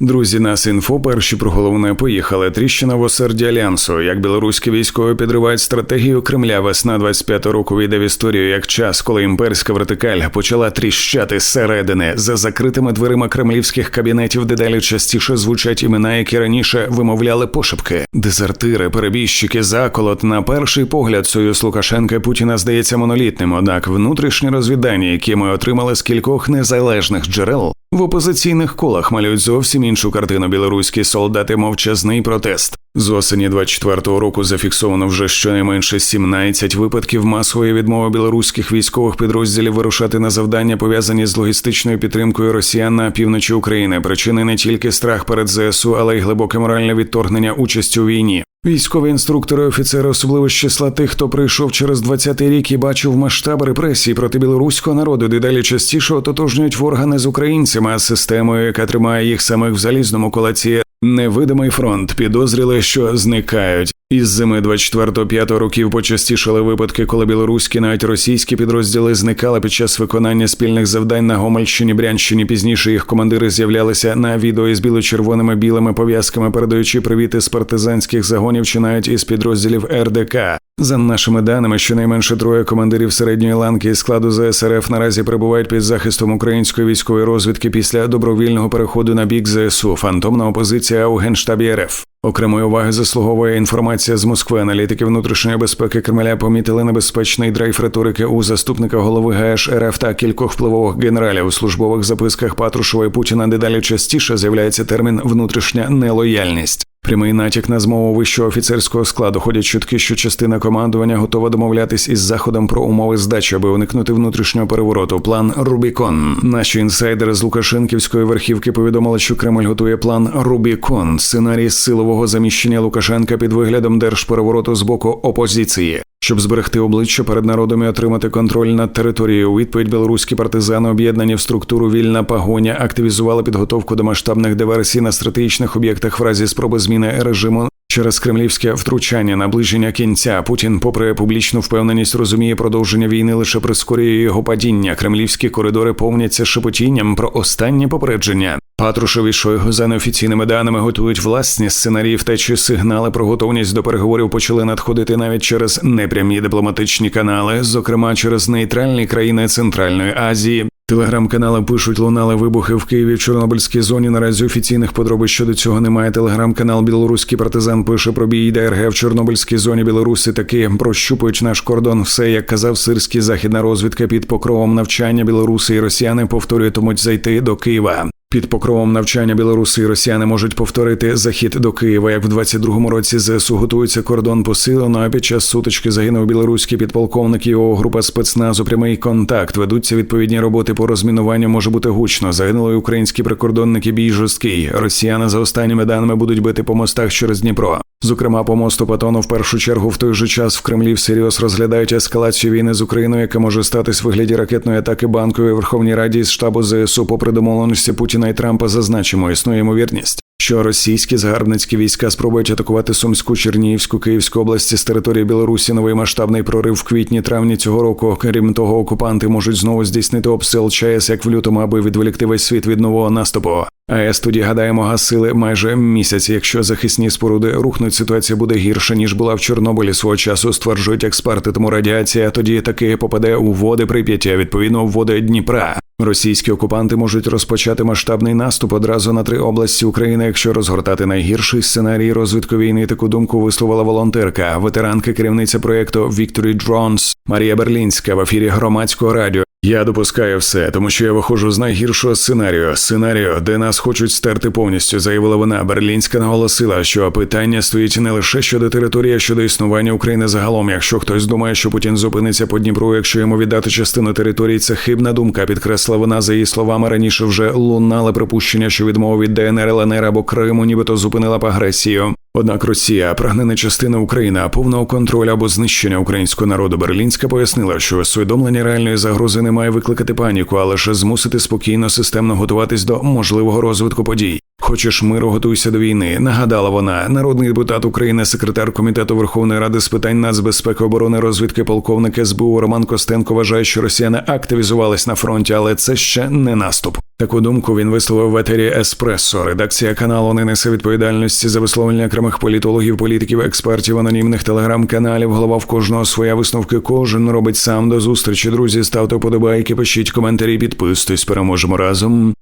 Друзі, нас інфо перші про головне поїхали. Тріщина в осерді альянсу. Як білоруські військові підривають стратегію Кремля, весна 25 року війде в історію як час, коли імперська вертикаль почала тріщати зсередини. За закритими дверима кремлівських кабінетів дедалі частіше звучать імена, які раніше вимовляли пошепки. Дезертири, перебіжчики, заколот. На перший погляд союз Лукашенка і Путіна здається монолітним. Однак внутрішні розвідання, які ми отримали з кількох незалежних джерел, в опозиційних колах малюють зовсім іншу картину білоруські солдати мовчазний протест. З осені 24-го року зафіксовано вже щонайменше 17 випадків масової відмови білоруських військових підрозділів вирушати на завдання, пов'язані з логістичною підтримкою росіян на півночі України. Причини не тільки страх перед ЗСУ, але й глибоке моральне відторгнення участі у війні. Військові інструктори, офіцери, особливо з числа тих, хто прийшов через 20-й рік і бачив масштаб репресій проти білоруського народу, дедалі частіше ототожнюють в органи з українцями, а системою, яка тримає їх самих в залізному кулаці. Невидимий фронт підозріли, що зникають. Із зими 24-5 років почастішали випадки, коли білоруські, навіть російські підрозділи зникали під час виконання спільних завдань на Гомельщині, Брянщині. Пізніше їх командири з'являлися на відео із біло-червоними білими пов'язками, передаючи привіти з партизанських загонів чи навіть із підрозділів РДК. За нашими даними, щонайменше троє командирів середньої ланки із складу ЗСРФ наразі перебувають під захистом української військової розвідки після добровільного переходу на бік ЗСУ. Фантомна опозиція у генштабі РФ. Окремої уваги заслуговує інформація з Москви. Аналітики внутрішньої безпеки Кремля помітили небезпечний драйв риторики у заступника голови ГАЕШ РФ та кількох впливових генералів у службових записках Патрушева і Путіна. Дедалі частіше з'являється термін внутрішня нелояльність. Прямий натяк на змову вищого офіцерського складу ходять чутки, що частина командування готова домовлятись із заходом про умови здачі, аби уникнути внутрішнього перевороту. План Рубікон. Наші інсайдери з Лукашенківської верхівки повідомили, що Кремль готує план Рубікон, сценарій силового заміщення Лукашенка під виглядом держперевороту з боку опозиції. Щоб зберегти обличчя перед народом і отримати контроль над територією, у відповідь білоруські партизани, об'єднані в структуру вільна пагоня, активізували підготовку до масштабних диверсій на стратегічних об'єктах в разі спроби зміни режиму. Через кремлівське втручання, наближення кінця Путін, попри публічну впевненість, розуміє продовження війни лише прискорює його падіння. Кремлівські коридори повняться шепотінням про останнє попередження. Патрушев і Шойгу за неофіційними даними готують власні сценарії втечі. Сигнали про готовність до переговорів почали надходити навіть через непрямі дипломатичні канали, зокрема через нейтральні країни Центральної Азії. Телеграм-канали пишуть, лунали вибухи в Києві в Чорнобильській зоні. Наразі офіційних подробиць щодо цього немає. Телеграм-канал Білоруський партизан пише про бій ДРГ в Чорнобильській зоні Білорусі. Таки прощупують наш кордон. Все як казав сирський західна розвідка під покровом навчання. Білоруси і росіяни повторюватимуть зайти до Києва. Під покровом навчання білоруси і росіяни можуть повторити захід до Києва. Як в 22-му році ЗСУ готується кордон посилено. А під час сутички загинув білоруський підполковник і його група спецназу. Прямий контакт ведуться відповідні роботи по розмінуванню. Може бути гучно. Загинули українські прикордонники. Бій жорсткий. Росіяни за останніми даними будуть бити по мостах через Дніпро. Зокрема, по мосту Патону в першу чергу в той же час в Кремлі всерйоз розглядають ескалацію війни з Україною, яка може статись в вигляді ракетної атаки банкової Верховній Раді з штабу ЗСУ, попри домовленості Путіна і Трампа, зазначимо, існує ймовірність. Що російські загарбницькі війська спробують атакувати Сумську, Чернігівську, Київську області з території Білорусі новий масштабний прорив в квітні-травні цього року. Крім того, окупанти можуть знову здійснити обстріл ЧАЕС як в лютому, аби відволікти весь світ від нового наступу. АЕС тоді гадаємо гасили майже місяць. Якщо захисні споруди рухнуть, ситуація буде гірша ніж була в Чорнобилі. Свого часу стверджують експерти. Тому радіація тоді таки попаде у води Прип'яття, відповідно в води Дніпра. Російські окупанти можуть розпочати масштабний наступ одразу на три області України, якщо розгортати найгірший сценарій розвитку війни. Таку думку висловила волонтерка, ветеранка керівниця проєкту Victory Drones Марія Берлінська в ефірі громадського радіо. Я допускаю все, тому що я виходжу з найгіршого сценарію. Сценарію, де нас хочуть стерти повністю, заявила вона. Берлінська наголосила, що питання стоїть не лише щодо території, а щодо існування України загалом. Якщо хтось думає, що Путін зупиниться по Дніпру, якщо йому віддати частину території, це хибна думка. Підкресла вона за її словами. Раніше вже лунали припущення, що відмова від ДНР, ЛНР або Криму, нібито зупинила б агресію. Однак Росія прагне не частина України, а повного контролю або знищення українського народу. Берлінська пояснила, що усвідомлення реальної загрози не має викликати паніку, а лише змусити спокійно системно готуватись до можливого розвитку подій. Хочеш миру, готуйся до війни. Нагадала вона, народний депутат України, секретар комітету Верховної Ради з питань нацбезпеки, оборони, розвідки, полковник СБУ Роман Костенко вважає, що росіяни активізувались на фронті, але це ще не наступ. Таку думку він висловив в етері Еспресо. Редакція каналу не несе відповідальності за висловлення окремих політологів, політиків, експертів, анонімних телеграм-каналів. Голова в кожного своя висновки. Кожен робить сам до зустрічі. Друзі, ставте вподобайки, пишіть коментарі, підписуйтесь. Переможемо разом.